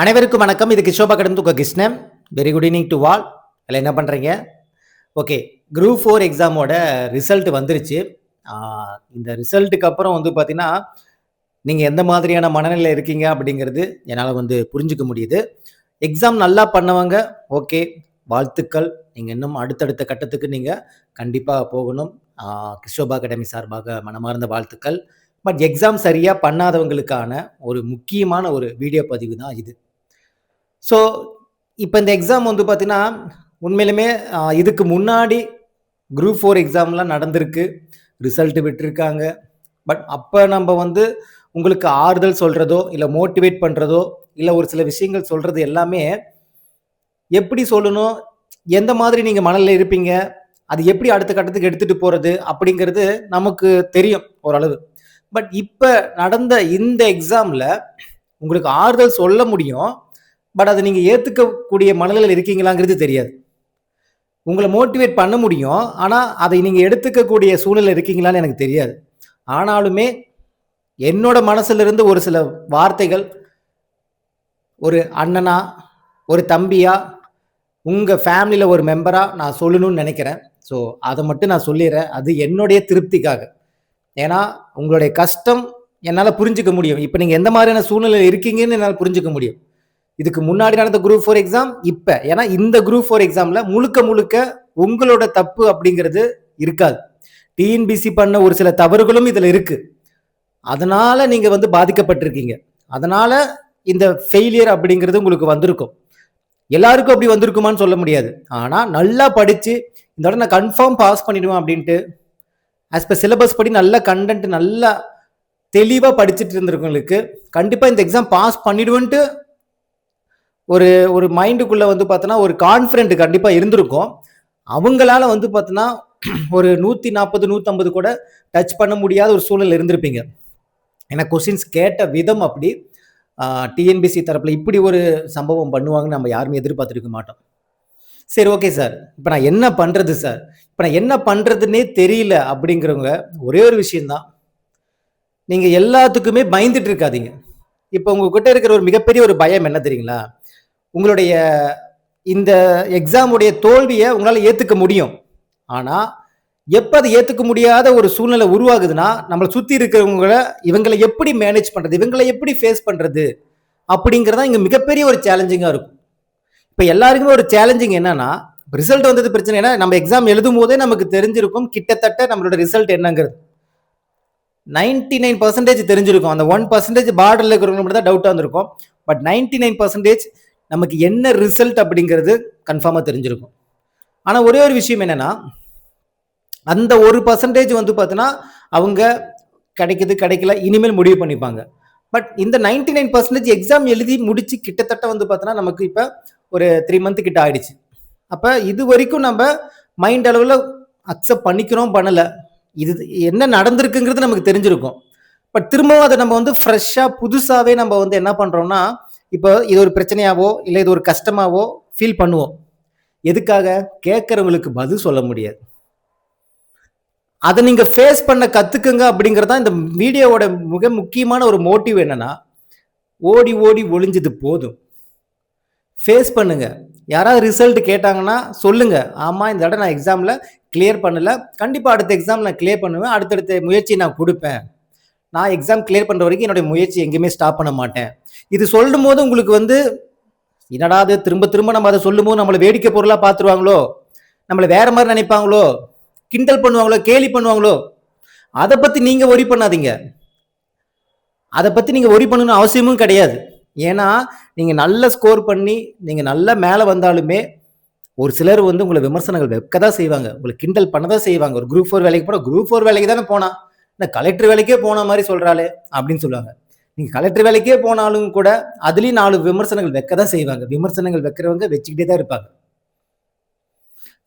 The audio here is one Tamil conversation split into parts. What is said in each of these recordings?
அனைவருக்கும் வணக்கம். இது கிஷோபா கடந்து Krishnan. Very good evening to வால் இல்லை என்ன பண்ணுறீங்க ஓகே குரூப் ஃபோர் எக்ஸாமோட ரிசல்ட் வந்துருச்சு. இந்த ரிசல்ட்டுக்கு அப்புறம் வந்து பார்த்தீங்கன்னா நீங்கள் எந்த மாதிரியான மனநிலை இருக்கீங்க அப்படிங்கிறது என்னால் வந்து புரிஞ்சுக்க முடியுது. எக்ஸாம் நல்லா பண்ணவங்க ஓகே வாழ்த்துக்கள். நீங்கள் இன்னும் அடுத்தடுத்த கட்டத்துக்கு நீங்கள் கண்டிப்பாக போகணும். கிஷோபா அகாடமி சார்பாக மனமார்ந்த வாழ்த்துக்கள். பட் எக்ஸாம் சரியாக பண்ணாதவங்களுக்கான ஒரு முக்கியமான ஒரு வீடியோ பதிவு தான் இது. ஸோ இப்போ இந்த எக்ஸாம் வந்து பார்த்தீங்கன்னா உண்மையிலுமே இதுக்கு முன்னாடி குரூப் ஃபோர் எக்ஸாம்லாம் நடந்திருக்கு. ரிசல்ட் விட்டுருக்காங்க. பட் அப்போ நம்ம வந்து உங்களுக்கு ஆறுதல் சொல்கிறதோ இல்லை மோட்டிவேட் பண்ணுறதோ இல்லை ஒரு சில விஷயங்கள் சொல்கிறது எல்லாமே எப்படி சொல்லணும்? எந்த மாதிரி நீங்கள் மனநிலையில் இருப்பீங்க? அது எப்படி அடுத்த கட்டத்துக்கு எடுத்துகிட்டு போகிறது அப்படிங்கிறது நமக்கு தெரியும் ஓரளவு. பட் இப்போ நடந்த இந்த எக்ஸாமில் உங்களுக்கு ஆறுதல் சொல்ல முடியும். பட் அதை நீங்கள் ஏற்றுக்கக்கூடிய மனநிலையில் இருக்கீங்களாங்கிறது தெரியாது. உங்களை மோட்டிவேட் பண்ண முடியும். ஆனால் அதை நீங்கள் எடுத்துக்கக்கூடிய சூழ்நிலை இருக்கீங்களான்னு எனக்கு தெரியாது. ஆனாலுமே என்னோட மனசுலிருந்து ஒரு சில வார்த்தைகள் ஒரு அண்ணனா ஒரு தம்பியா உங்கள் ஃபேமிலியில் ஒரு மெம்பராக நான் சொல்லணும்னு நினைக்கிறேன். ஸோ அதை மட்டும் நான் சொல்லிடுறேன். அது என்னுடைய திருப்திக்காக. ஏன்னா உங்களுடைய கஷ்டம் என்னால் புரிஞ்சுக்க முடியும். இப்போ நீங்கள் எந்த மாதிரியான சூழ்நிலையில் இருக்கீங்கன்னு என்னால் புரிஞ்சுக்க முடியும். இதுக்கு முன்னாடி நடந்த குரூப் ஃபோர் எக்ஸாம் இப்போ. ஏன்னா இந்த குரூப் ஃபோர் எக்ஸாமில் முழுக்க முழுக்க உங்களோட தப்பு அப்படிங்கிறது இருக்காது. டிஎன்பிசி பண்ண ஒரு சில தவறுகளும் இதில் இருக்கு. அதனால நீங்கள் வந்து பாதிக்கப்பட்டிருக்கீங்க. அதனால இந்த ஃபெயிலியர் அப்படிங்கிறது உங்களுக்கு வந்திருக்கும். எல்லாருக்கும் அப்படி வந்திருக்குமான்னு சொல்ல முடியாது. ஆனால் நல்லா படித்து இந்த தடவை நான் கன்ஃபார்ம் பாஸ் பண்ணிடுவேன் அப்படின்ட்டு ஆஸ் பர் சிலபஸ் படி நல்ல கண்டென்ட் நல்லா தெளிவாக படிச்சுட்டு இருந்திருக்கவங்களுக்கு கண்டிப்பாக இந்த எக்ஸாம் பாஸ் பண்ணிடுவேன்ட்டு ஒரு ஒரு மைண்டுக்குள்ளே வந்து பார்த்தோன்னா ஒரு கான்ஃபிடென்ட் கண்டிப்பாக இருந்திருக்கும். அவங்களால வந்து பார்த்தோன்னா ஒரு நூற்றி நாற்பது நூற்றம்பது கூட டச் பண்ண முடியாத ஒரு சூழல் இருந்திருப்பீங்க. ஏன்னா கொஸ்டின்ஸ் கேட்ட விதம் அப்படி. டிஎன்பிசி தரப்பில் இப்படி ஒரு சம்பவம் பண்ணுவாங்கன்னு நம்ம யாருமே எதிர்பார்த்துருக்க மாட்டோம். சரி ஓகே சார் இப்போ நான் என்ன பண்ணுறது சார் இப்போ நான் என்ன பண்ணுறதுன்னே தெரியல அப்படிங்கிறவங்க ஒரே ஒரு விஷயந்தான் நீங்கள் எல்லாத்துக்குமே பயந்துட்டு இருக்காதீங்க. இப்போ உங்ககிட்ட இருக்கிற ஒரு மிகப்பெரிய ஒரு பயம் என்ன தெரியுங்களா? உங்களுடைய இந்த எக்ஸாமுடைய தோல்வியை உங்களால் ஏற்றுக்க முடியும். ஆனால் எப்போ அதை ஏற்றுக்க முடியாத ஒரு சூழ்நிலை உருவாகுதுன்னா நம்மளை சுற்றி இருக்கிறவங்கள இவங்களை எப்படி மேனேஜ் பண்ணுறது இவங்களை எப்படி ஃபேஸ் பண்ணுறது அப்படிங்கிறதா இங்கே மிகப்பெரிய ஒரு சேலஞ்சிங்காக இருக்கும். இப்போ எல்லாருக்குமே ஒரு சேலஞ்சிங் என்னன்னா ரிசல்ட் வந்தது பிரச்சனை ஏன்னா நம்ம எக்ஸாம் எழுதும் போதே நமக்கு தெரிஞ்சிருக்கும் கிட்டத்தட்ட நம்மளோட ரிசல்ட் என்னங்கிறது. நைன்டி நைன் பர்சன்டேஜ் தெரிஞ்சிருக்கும். அந்த ஒன் பர்சன்டேஜ் பார்டரில் இருக்கிறவங்க மட்டும் தான் டவுட்டாக இருந்திருக்கும். பட் நைன்டி நைன் பர்சன்டேஜ் நமக்கு என்ன ரிசல்ட் அப்படிங்கிறது கன்ஃபார்மாக தெரிஞ்சிருக்கும். ஆனால் ஒரே ஒரு விஷயம் என்னன்னா அந்த ஒரு பர்சன்டேஜ் வந்து பார்த்தீங்கன்னா அவங்க கிடைக்குது கிடைக்கல இனிமேல் முடிவு பண்ணிப்பாங்க. பட் இந்த நைன்டி நைன் பர்சன்டேஜ் எக்ஸாம் எழுதி முடிச்சு கிட்டத்தட்ட வந்து பார்த்தோன்னா நமக்கு இப்போ ஒரு த்ரீ மந்த்து கிட்ட ஆயிடுச்சு. அப்போ இது வரைக்கும் நம்ம மைண்ட் அளவில் அக்செப்ட் பண்ணிக்கிறோம் பண்ணலை. இது என்ன நடந்திருக்குங்கிறது நமக்கு தெரிஞ்சிருக்கும். பட் திரும்பவும் அதை நம்ம வந்து ஃப்ரெஷ்ஷாக புதுசாகவே நம்ம வந்து என்ன பண்ணுறோம்னா இப்போ இது ஒரு பிரச்சனையாவோ இல்லை இது ஒரு கஷ்டமாவோ ஃபீல் பண்ணுவோம். எதுக்காக? கேட்குறவங்களுக்கு பதில் சொல்ல முடியாது. அதை நீங்கள் ஃபேஸ் பண்ண கற்றுக்குங்க அப்படிங்கிறது தான் இந்த வீடியோவோட மிக முக்கியமான ஒரு மோட்டிவ் என்னன்னா ஓடி ஓடி ஒளிஞ்சது போதும். ஃபேஸ் பண்ணுங்க. யாராவது ரிசல்ட் கேட்டாங்கன்னா சொல்லுங்க. ஆமாம் இந்த தடவை நான் எக்ஸாமில் கிளியர் பண்ணலை. கண்டிப்பாக அடுத்த எக்ஸாம் நான் கிளியர் பண்ணுவேன். அடுத்தடுத்த முயற்சி நான் கொடுப்பேன். நான் எக்ஸாம் கிளியர் பண்ணுற வரைக்கும் என்னுடைய முயற்சி எங்கேயுமே ஸ்டாப் பண்ண மாட்டேன். இது சொல்லும் போது உங்களுக்கு வந்து என்னடா அது திரும்ப திரும்ப நம்ம அதை சொல்லும் போது நம்மளை வேடிக்கை பொருளாக பார்த்துருவாங்களோ? நம்மளை வேற மாதிரி நினைப்பாங்களோ? கிண்டல் பண்ணுவாங்களோ? கேலி பண்ணுவாங்களோ? அதை பற்றி நீங்கள் ஒரி பண்ணாதீங்க. அதை பற்றி நீங்கள் ஒரி பண்ணணும்னு அவசியமும் கிடையாது. ஏன்னா நீங்கள் நல்ல ஸ்கோர் பண்ணி நீங்கள் நல்லா மேலே வந்தாலுமே ஒரு சிலர் வந்து உங்களை விமர்சனங்கள் வைக்க தான் செய்வாங்க. உங்களை கிண்டல் பண்ண தான் செய்வாங்க. ஒரு குரூப் ஃபோர் வேலைக்கு போனால் குரூப் ஃபோர் வேலைக்கு தானே போனான் இந்த கலெக்டர் வேலைக்கே போன மாதிரி சொல்கிறாளே அப்படின்னு சொல்லுவாங்க. நீங்கள் கலெக்டர் வேலைக்கே போனாலும் கூட அதுலேயும் நாலு விமர்சனங்கள் வைக்க தான் செய்வாங்க. விமர்சனங்கள் வைக்கிறவங்க வச்சுக்கிட்டே தான் இருப்பாங்க.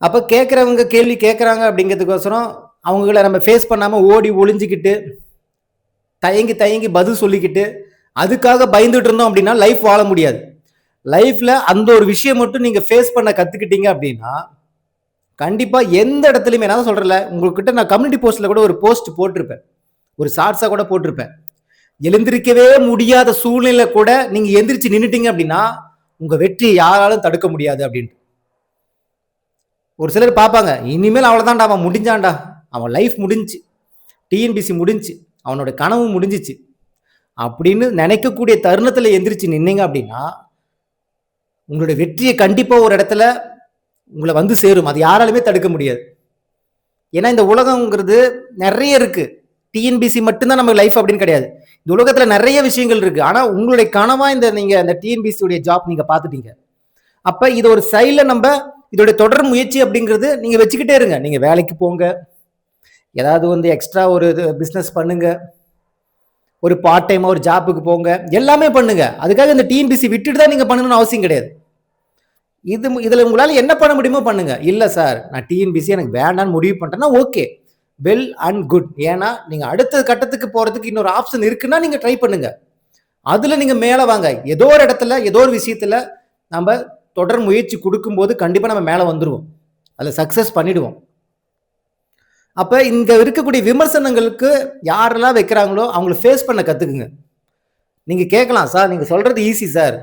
அப்போ கேட்குறவங்க கேள்வி கேட்குறாங்க அப்படிங்கிறதுக்கோசரம் அவங்கள நம்ம ஃபேஸ் பண்ணாமல் ஓடி ஒளிஞ்சிக்கிட்டு தயங்கி தயங்கி பதில் சொல்லிக்கிட்டு அதுக்காக பயந்துட்டு இருந்தோம் அப்படின்னா லைஃப் வாழ முடியாது. லைஃப்பில் அந்த ஒரு விஷயம் மட்டும் நீங்கள் ஃபேஸ் பண்ண கற்றுக்கிட்டீங்க அப்படின்னா கண்டிப்பாக எந்த இடத்துலையுமே நான் சொல்கிறல உங்கள்கிட்ட நான் கம்யூனிட்டி போஸ்ட்டில் கூட ஒரு போஸ்ட் போட்டிருப்பேன். ஒரு ஷார்ட்ஸாக கூட போட்டிருப்பேன். எழுந்திருக்கவே முடியாத சூழ்நிலை கூட நீங்கள் எந்திரிச்சு நின்றுட்டீங்க அப்படின்னா உங்கள் வெற்றியை யாராலும் தடுக்க முடியாது அப்படின்ட்டு. ஒரு சிலர் பார்ப்பாங்க இனிமேல் அவ்வளோதான்டா அவன் முடிஞ்சான்டா. அவன் லைஃப் முடிஞ்சு டிஎன்பிசி முடிஞ்சு அவனோட கனவு முடிஞ்சிச்சு. அப்படின்னு நினைக்கக்கூடிய தருணத்தில் எந்திரிச்சு நின்னீங்க அப்படின்னா உங்களுடைய வெற்றியை கண்டிப்பாக ஒரு இடத்துல உங்களை வந்து சேரும். அது யாராலுமே தடுக்க முடியாது. ஏன்னா இந்த உலகங்கிறது நிறைய இருக்கு. டிஎன்பிசி மட்டும்தான் நம்ம லைஃப் அப்படின்னு கிடையாது. இந்த உலகத்துல நிறைய விஷயங்கள் இருக்கு. ஆனா உங்களுடைய கனவா இந்த நீங்க அந்த டிஎன்பிசியுடைய ஜாப் நீங்க பாத்துட்டீங்க அப்ப இது ஒரு சைட்ல நம்ம இதோட தொடர் முயற்சி அப்படிங்கிறது நீங்க வச்சுக்கிட்டே இருங்க. நீங்க வேலைக்கு போங்க. ஏதாவது வந்து எக்ஸ்ட்ரா ஒரு பிஸ்னஸ் பண்ணுங்க. ஒரு பார்ட் டைமா ஒரு ஜாப்புக்கு போங்க. எல்லாமே பண்ணுங்க. அதுக்காக இந்த டிஎன்பிசி விட்டுட்டு தான் நீங்க பண்ணணும்னு அவசியம் கிடையாது. இது இதில் உங்களால் என்ன பண்ண முடியுமோ பண்ணுங்க. இல்லை சார் நான் டிஎன்பிசி எனக்கு வேண்டான்னு முடிவு பண்ணிட்டேன்னா ஓகே. வெல் அண்ட் குட் ஏன்னா நீங்கள் அடுத்த கட்டத்துக்கு போகிறதுக்கு இன்னொரு ஆப்ஷன் இருக்குன்னா நீங்கள் ட்ரை பண்ணுங்க. அதில் நீங்கள் மேலே வாங்க. ஏதோ ஒரு இடத்துல ஏதோ ஒரு விஷயத்தில் நம்ம தொடர் முயற்சி கொடுக்கும்போது கண்டிப்பாக நம்ம மேலே வந்துருவோம். அதில் சக்ஸஸ் பண்ணிடுவோம். அப்போ இங்கே இருக்கக்கூடிய விமர்சனங்களுக்கு யாரெல்லாம் வைக்கிறாங்களோ அவங்கள ஃபேஸ் பண்ண கற்றுக்குங்க நீங்கள் கேட்கலாம் சார் நீங்கள் சொல்கிறது ஈஸி சார்.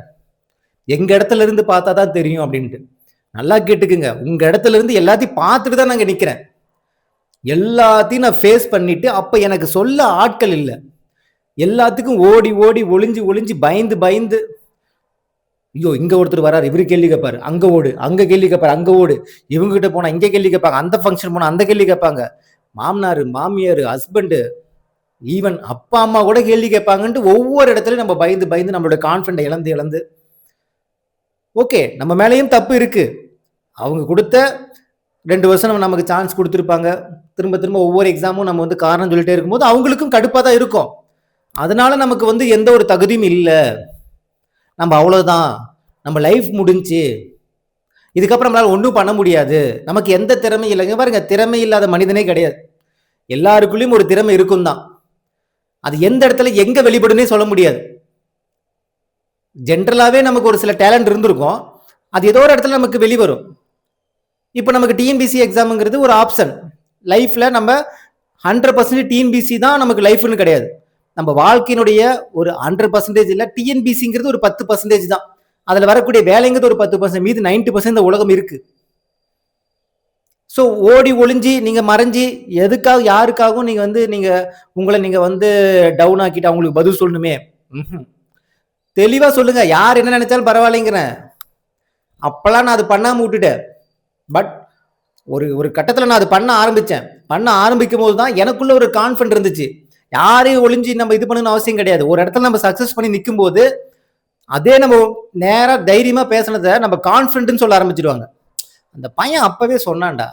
எங்க இடத்துல இருந்து பார்த்தா தான் தெரியும் அப்படின்ட்டு. நல்லா கேட்டுக்குங்க. உங்க இடத்துல இருந்து எல்லாத்தையும் பார்த்துட்டு தான் நாங்க நிக்கிறேன். எல்லாத்தையும் நான் ஃபேஸ் பண்ணிட்டு அப்ப எனக்கு சொல்ல ஆட்கள் இல்லை. எல்லாத்துக்கும் ஓடி ஓடி ஒளிஞ்சு ஒளிஞ்சு பயந்து பயந்து. ஐயோ இங்க ஒருத்தர் வராரு. இவரு கேள்வி கேட்பாரு அங்க ஓடு. அங்க கேள்வி கேட்பாரு அங்க ஓடு. இவங்க கிட்ட போனா இங்க கேள்வி கேட்பாங்க அந்த ஃபங்க்ஷன் போனா அந்த கேள்வி கேட்பாங்க மாமனார் மாமியார் ஹஸ்பண்டு ஈவன் அப்பா அம்மா கூட கேள்வி கேட்பாங்கன்ட்டு ஒவ்வொரு இடத்துலயும் நம்ம பயந்து பயந்து நம்மளோட கான்ஃபிடண்ட் இழந்து இழந்து ஓகே நம்ம மேலேயும் தப்பு இருக்குது அவங்க கொடுத்த ரெண்டு வருஷம் நம்ம நமக்கு சான்ஸ் கொடுத்துருப்பாங்க. திரும்ப திரும்ப ஒவ்வொரு எக்ஸாமும் நம்ம வந்து காரணம் சொல்லிட்டே இருக்கும்போது அவங்களுக்கும் கடுப்பாக தான் இருக்கும். அதனால நமக்கு வந்து எந்த ஒரு தகுதியும் இல்லை. நம்ம அவ்வளோதான் நம்ம லைஃப் முடிஞ்சு. இதுக்கப்புறம் நம்மளால ஒன்றும் பண்ண முடியாது. நமக்கு எந்த திறமை இல்லைங்க. பாருங்க திறமை இல்லாத மனிதனே கிடையாது. எல்லாருக்குள்ளேயும் ஒரு திறமை இருக்கும் தான் அது எந்த இடத்துல எங்கே வெளிப்படுன்னே சொல்ல முடியாது. ஜென்ரலாகவே நமக்கு ஒரு சில டேலண்ட் இருந்திருக்கும். அது ஏதோ ஒரு இடத்துல நமக்கு வெளிவரும். இப்போ நமக்கு டிஎன்பிசி எக்ஸாமுங்கிறது ஒரு ஆப்ஷன் லைஃப்பில் நம்ம ஹண்ட்ரட் பர்சன்டேஜ் டிஎன்பிசி தான் நமக்கு லைஃப்னு கிடையாது. நம்ம வாழ்க்கையினுடைய ஒரு ஹண்ட்ரட் பர்சன்டேஜ் இல்லை டிஎன்பிசிங்கிறது ஒரு பத்து பர்சன்டேஜ் தான். அதில் வரக்கூடிய வேலைங்கிறது ஒரு பத்து பர்சன்ட் மீது நைன்டி பர்சன்ட் இந்த உலகம் இருக்குது ஸோ ஓடி ஒளிஞ்சி நீங்கள் மறைஞ்சி எதுக்காக யாருக்காகவும் நீங்கள் வந்து நீங்கள் உங்களை நீங்கள் வந்து டவுன் ஆக்கிட்டு அவங்களுக்கு பதில் சொல்லணுமே. தெளிவாக சொல்லுங்க. யார் என்ன நினைச்சாலும் பரவாயில்லைங்கிறேன் அப்பெல்லாம் நான் அது பண்ணாமல் விட்டுட்டேன். பட் ஒரு ஒரு கட்டத்தில் நான் அது பண்ண ஆரம்பித்தேன் பண்ண ஆரம்பிக்கும் போது தான் எனக்குள்ள ஒரு கான்ஃபிடன்ட் இருந்துச்சு. யாரையும் ஒளிஞ்சு நம்ம இது பண்ணணும்னு அவசியம் கிடையாது. ஒரு இடத்துல நம்ம சக்ஸஸ் பண்ணி நிற்கும் போது அதே நம்ம நேராக தைரியமாக பேசுனதை நம்ம கான்ஃபிடன்ட்னு சொல்ல ஆரம்பிச்சிடுவாங்க அந்த பையன் அப்போவே சொன்னான்டா.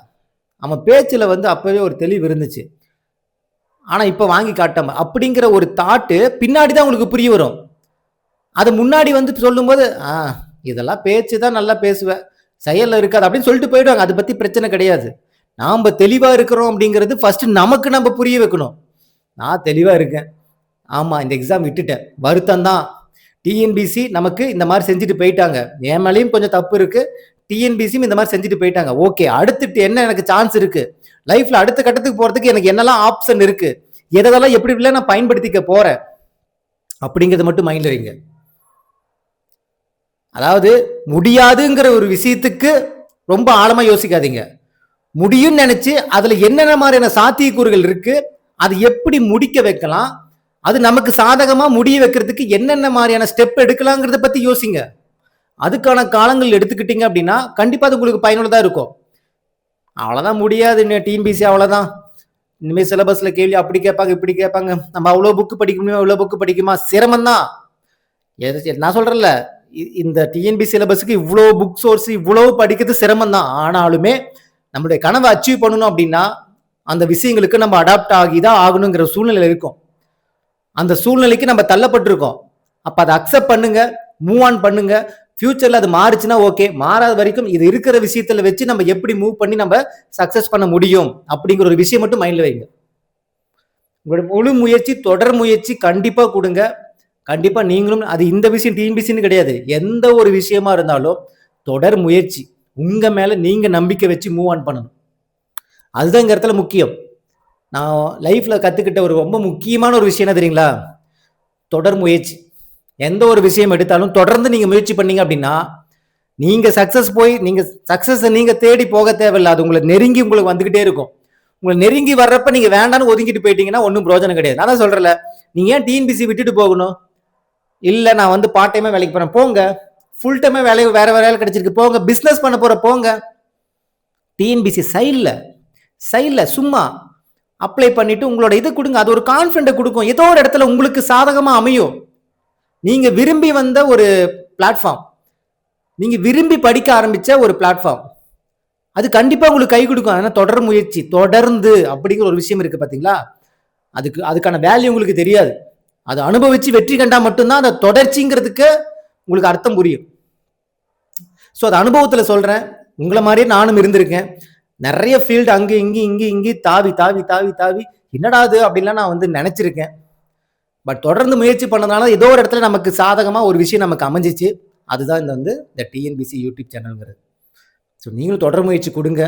அவன் பேச்சில் வந்து அப்போவே ஒரு தெளிவு இருந்துச்சு. ஆனால் இப்போ வாங்கி காட்டாம. அப்படிங்கிற ஒரு தாட்டு பின்னாடி தான் உங்களுக்கு புரிய வரும். அது முன்னாடி வந்து சொல்லும்போது ஆ இதெல்லாம் பேச்சு தான் நல்லா பேசுவேன் செயலில் இருக்காது. அப்படின்னு சொல்லிட்டு போயிடுவாங்க. அதை பற்றி பிரச்சனை கிடையாது. நாம் தெளிவாக இருக்கிறோம் அப்படிங்கிறது ஃபஸ்ட்டு நமக்கு நம்ம புரிய வைக்கணும். நான் தெளிவாக இருக்கேன். ஆமாம் இந்த எக்ஸாம் விட்டுட்டேன். வருத்தம் தான். டிஎன்பிசி நமக்கு இந்த மாதிரி செஞ்சுட்டு போயிட்டாங்க. என் மேலேயும் கொஞ்சம் தப்பு இருக்குது டிஎன்பிசியும் இந்த மாதிரி செஞ்சுட்டு போயிட்டாங்க. ஓகே அடுத்துட்டு என்ன எனக்கு சான்ஸ் இருக்குது லைஃப்பில் அடுத்த கட்டத்துக்கு போகிறதுக்கு எனக்கு என்னெல்லாம் ஆப்ஷன் இருக்குது எதெல்லாம் எப்படி இப்படிலாம் நான் பயன்படுத்திக்க போகிறேன் அப்படிங்கிறத மட்டும் மைண்டில் வைங்க. அதாவது முடியாதுங்கிற ஒரு விஷயத்துக்கு ரொம்ப ஆழமாக யோசிக்காதீங்க. முடியும்னு நினச்சி அதில் என்னென்ன மாதிரியான சாத்தியக்கூறுகள் இருக்குது அது எப்படி முடிக்க வைக்கலாம் அது நமக்கு சாதகமாக முடிய வைக்கிறதுக்கு என்னென்ன மாதிரியான ஸ்டெப் எடுக்கலாங்கிறத பற்றி யோசிங்க. அதுக்கான காலங்கள் எடுத்துக்கிட்டீங்க அப்படின்னா கண்டிப்பாக அது உங்களுக்கு பயனுள்ளதாக இருக்கும். அவ்வளோதான் முடியாது டிஎன்பிசி அவ்வளோதான் இனிமேல் சிலபஸில் கேள்வி அப்படி கேட்பாங்க இப்படி கேட்பாங்க. நம்ம அவ்வளோ புக்கு படிக்க முடியுமா இவ்வளோ புக்கு படிக்குமா? சிரமம் தான் நான் சொல்கிறேன்ல இந்த டிஎன்பி சிலபஸுக்கு இவ்வளோ புக் சோர்ஸ் இவ்வளோ படிக்கிறது சிரமம் தான் ஆனாலுமே நம்மளுடைய கனவை அச்சீவ் பண்ணணும் அப்படின்னா அந்த விஷயங்களுக்கு நம்ம அடாப்ட் ஆகி தான் ஆகணுங்கிற சூழ்நிலை இருக்கும். அந்த சூழ்நிலைக்கு நம்ம தள்ளப்பட்டிருக்கோம். அப்போ அதை அக்செப்ட் பண்ணுங்க மூவ் ஆன் பண்ணுங்க. ஃபியூச்சரில் அது மாறுச்சுன்னா ஓகே மாறாத வரைக்கும் இது இருக்கிற விஷயத்துல வச்சு நம்ம எப்படி மூவ் பண்ணி நம்ம சக்சஸ் பண்ண முடியும் அப்படிங்கிற ஒரு விஷயம் மட்டும் மைண்டில் வைங்க. உங்களோட முழு முயற்சி தொடர் முயற்சி கண்டிப்பாக கொடுங்க. கண்டிப்பாக நீங்களும் அது இந்த விஷயம் டிஎன்பிசின்னு கிடையாது. எந்த ஒரு விஷயமா இருந்தாலும் தொடர் முயற்சி. உங்க மேல நீங்க நம்பிக்கை வச்சு மூவ் ஆன் பண்ணணும். அதுதான் இந்த இடத்துல முக்கியம். நான் லைஃப்ல கத்துக்கிட்ட ஒரு ரொம்ப முக்கியமான ஒரு விஷயம் என்ன தெரியுங்களா? தொடர் முயற்சி. எந்த ஒரு விஷயம் எடுத்தாலும் தொடர்ந்து நீங்க முயற்சி பண்ணீங்க அப்படின்னா நீங்க சக்சஸ் போய் நீங்க சக்சஸ் நீங்க தேடி போக தேவையில்ல. அது உங்களை நெருங்கி உங்களுக்கு வந்துகிட்டே இருக்கும். உங்களை நெருங்கி வர்றப்ப நீங்க வேண்டாம்னு ஒதுங்கிட்டு போயிட்டீங்கன்னா ஒன்றும் பிரோஜனம் கிடையாது. நான் தான் சொல்றேன்ல நீங்க ஏன் டிஎன்பிசி விட்டுட்டு போகணும்? இல்ல நான் வந்து பார்ட் டைமே வேலைக்கு போறேன். போங்க. ஃபுல் டைமே வேலை வேற வேற வேலை கிடைச்சிருக்கு. போங்க. பிஸ்னஸ் பண்ண போற போங்க. டிஎன்பிசி சைடில் சைடில் சும்மா அப்ளை பண்ணிட்டு உங்களோட இது கொடுங்க. அது ஒரு கான்ஃபிடென்ட்டை கொடுக்கும். ஏதோ ஒரு இடத்துல உங்களுக்கு சாதகமா அமையும். நீங்க விரும்பி வந்த ஒரு பிளாட்ஃபார்ம் நீங்க விரும்பி படிக்க ஆரம்பிச்ச ஒரு பிளாட்ஃபார்ம் அது கண்டிப்பா உங்களுக்கு கை கொடுக்கும். அதனால தொடர் முயற்சி. தொடர்ந்து அப்படிங்கிற ஒரு விஷயம் இருக்கு பாத்தீங்களா? அதுக்கு அதுக்கான வேல்யூ உங்களுக்கு தெரியாது. அதை அனுபவிச்சு வெற்றி கண்டா மட்டும்தான் அந்த தொடர்ச்சிங்கிறதுக்கு உங்களுக்கு அர்த்தம் புரியும். ஸோ அது அனுபவத்தில் சொல்றேன். உங்களை மாதிரியே நானும் இருந்திருக்கேன். நிறைய ஃபீல்டு அங்கே இங்கே இங்கே இங்கே தாவி தாவி தாவி தாவி என்னடா அது அப்படின்லாம் நான் வந்து நினச்சிருக்கேன். பட் தொடர்ந்து முயற்சி பண்ணதுனால ஏதோ ஒரு இடத்துல நமக்கு சாதகமாக ஒரு விஷயம் நமக்கு அமைஞ்சிச்சு. அதுதான் இந்த வந்து இந்த டிஎன்பிசி யூடியூப் சேனல்ங்கிறது ஸோ நீங்களும் தொடர் முயற்சி கொடுங்க.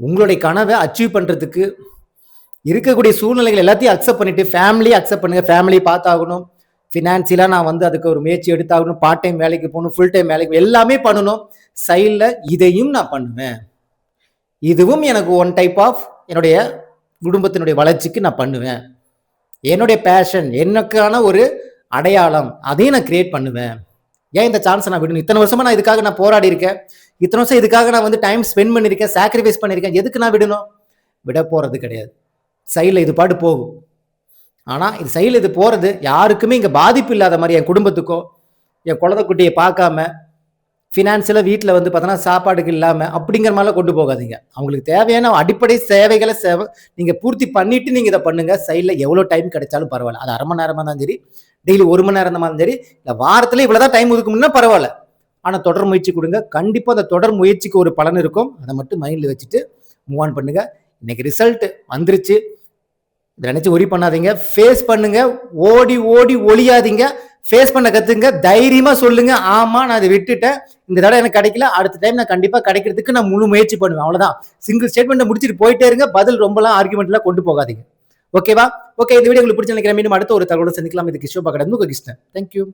உங்களுடைய கனவை அச்சீவ் பண்ணுறதுக்கு இருக்கக்கூடிய சூழ்நிலைகள் எல்லாத்தையும் அக்செப்ட் பண்ணிட்டு ஃபேமிலியை அக்செப்ட் பண்ணுங்க. ஃபேமிலி பார்த்தாகணும். ஃபினான்சியலாக நான் வந்து அதுக்கு ஒரு முயற்சி எடுத்தாகணும். பார்ட் டைம் வேலைக்கு போகணும் ஃபுல் டைம் வேலைக்கு எல்லாமே பண்ணணும். சைடில் இதையும் நான் பண்ணுவேன். இதுவும் எனக்கு ஒன் டைப் ஆஃப் என்னுடைய குடும்பத்தினுடைய வளர்ச்சிக்கு நான் பண்ணுவேன். என்னுடைய பேஷன் எனக்கான ஒரு அடையாளம் அதையும் நான் கிரியேட் பண்ணுவேன். ஏன் இந்த சான்ஸை நான் விடணும்? இத்தனை வருஷமா நான் இதுக்காக நான் போராடி இருக்கேன். இத்தனை வருஷம் இதுக்காக நான் வந்து டைம் ஸ்பெண்ட் பண்ணியிருக்கேன் சாக்ரிஃபைஸ் பண்ணியிருக்கேன். எதுக்கு நான் விடணும்? விட போகிறது கிடையாது. சைடில் இது பாட்டு போகும். ஆனால் இது சைடில் இது போகிறது யாருக்குமே இங்கே பாதிப்பு இல்லாத மாதிரி என் குடும்பத்துக்கோ என் குழந்தை குட்டியை பார்க்காம ஃபினான்ஷியலாக வீட்டில் வந்து பார்த்தோன்னா சாப்பாடுக்கு இல்லாமல் அப்படிங்கிற மாதிரிலாம் கொண்டு போகாதீங்க. அவங்களுக்கு தேவையான அடிப்படை சேவைகளை சேவை நீங்கள் பூர்த்தி பண்ணிவிட்டு நீங்கள் இதை பண்ணுங்கள் சைடில் எவ்வளோ டைம் கிடைச்சாலும் பரவாயில்ல. அது அரை மணி நேரமாக இருந்தாலும் சரி டெய்லி ஒரு மணி நேரம் இருந்தாலும் சரி இல்லை வாரத்தில் இவ்வளோ தான் டைம் ஒதுக்கணும்னா பரவாயில்ல. ஆனால் தொடர் முயற்சி கொடுங்க. கண்டிப்பாக அந்த தொடர் முயற்சிக்கு ஒரு பலன் இருக்கும். அதை மட்டும் மைண்டில் வச்சுட்டு மூவ் ஆன் பண்ணுங்கள் இன்றைக்கி ரிசல்ட் வந்துருச்சு. இதை நினைச்சு ஒரி பண்ணாதீங்க. ஃபேஸ் பண்ணுங்க. ஓடி ஓடி ஒளியாதீங்க. ஃபேஸ் பண்ண கத்துங்க. தைரியமா சொல்லுங்க. ஆமா நான் இதை விட்டுட்டேன். இந்த தடவை எனக்கு கிடைக்கல. அடுத்த டைம் நான் கண்டிப்பா கிடைக்கிறதுக்கு நான் முழு முயற்சி பண்ணுவேன். அவ்வளவுதான். சிங்கிள் ஸ்டேட்மெண்ட் முடிச்சுட்டு போயிட்டே இருங்க. பதில் ரொம்பலாம் ஆர்குமெண்ட்லாம் கொண்டு போகாதீங்க. ஓகேவா ஓகே இந்த வீடியோ உங்களுக்கு பிடிச்ச நினைக்கிறேன். மீண்டும் அடுத்த ஒரு தகவலோட சந்திக்கலாம். இது கிஷோபா கடந்து கிருஷ்ணன். தேங்க்யூ